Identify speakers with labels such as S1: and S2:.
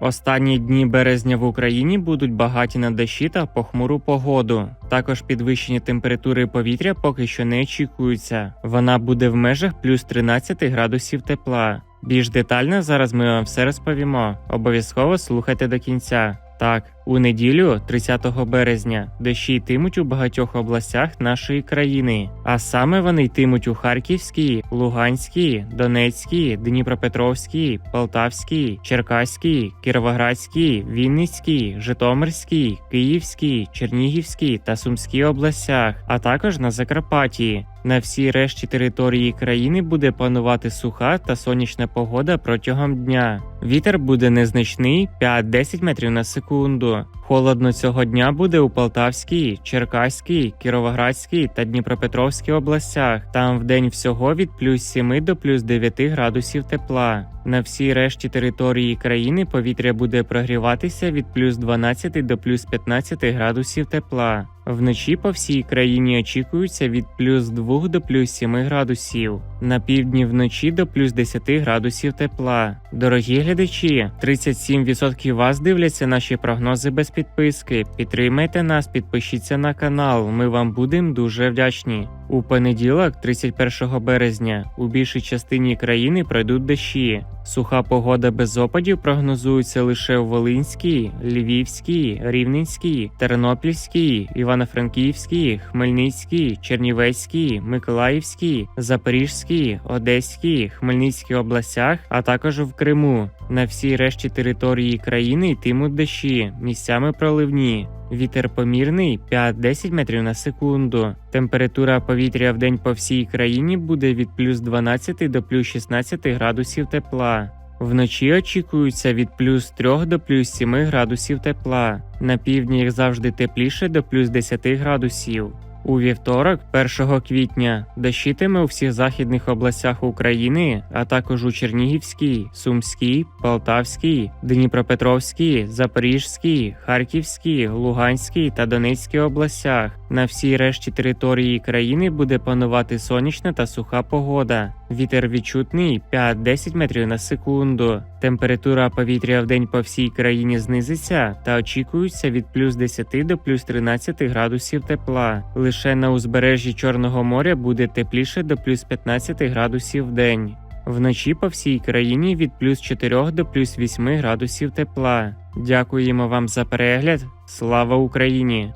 S1: Останні дні березня в Україні будуть багаті на дощі та похмуру погоду. Також підвищення температури повітря поки що не очікується. Вона буде в межах плюс 13 градусів тепла. Більш детально зараз ми вам все розповімо. Обов'язково слухайте до кінця. Так, у неділю, 30 березня, дощі йтимуть у багатьох областях нашої країни, а саме вони йтимуть у Харківській, Луганській, Донецькій, Дніпропетровській, Полтавській, Черкаській, Кіровоградській, Вінницькій, Житомирській, Київській, Чернігівській та Сумській областях, а також на Закарпатті. На всій решті території країни буде панувати суха та сонячна погода протягом дня. Вітер буде незначний 5-10 метрів на секунду. Холодно цього дня буде у Полтавській, Черкаській, Кіровоградській та Дніпропетровській областях. Там в день всього від плюс 7 до плюс 9 градусів тепла. На всій решті території країни повітря буде прогріватися від плюс 12 до плюс 15 градусів тепла. Вночі по всій країні очікується від плюс 2 до плюс 7 градусів. На півдні вночі до плюс 10 градусів тепла. Дорогі глядачі, 37% вас дивляться наші прогнози без підписки. Підтримайте нас, підпишіться на канал. Ми вам будемо дуже вдячні. У понеділок, 31 березня, у більшій частині країни пройдуть дощі. Суха погода без опадів прогнозується лише у Волинській, Львівській, Рівненській, Тернопільській, Івано-Франківській, Хмельницькій, Чернівецькій, Миколаївській, Запорізькій, Одеській, Хмельницькій областях, а також в Криму. На всій решті території країни йтимуть дощі, місцями проливні. Вітер помірний 5-10 метрів на секунду. Температура повітря в день по всій країні буде від плюс 12 до плюс 16 градусів тепла. Вночі очікується від плюс 3 до плюс 7 градусів тепла. На півдні як завжди тепліше до плюс 10 градусів. У вівторок, 1 квітня, дощитиме у всіх західних областях України, а також у Чернігівській, Сумській, Полтавській, Дніпропетровській, Запорізькій, Харківській, Луганській та Донецькій областях. На всій решті території країни буде панувати сонячна та суха погода. Вітер відчутний 5-10 метрів на секунду. Температура повітря в день по всій країні знизиться та очікується від плюс 10 до плюс 13 градусів тепла. Лише на узбережжі Чорного моря буде тепліше до плюс 15 градусів в день. Вночі по всій країні від плюс 4 до плюс 8 градусів тепла. Дякуємо вам за перегляд. Слава Україні!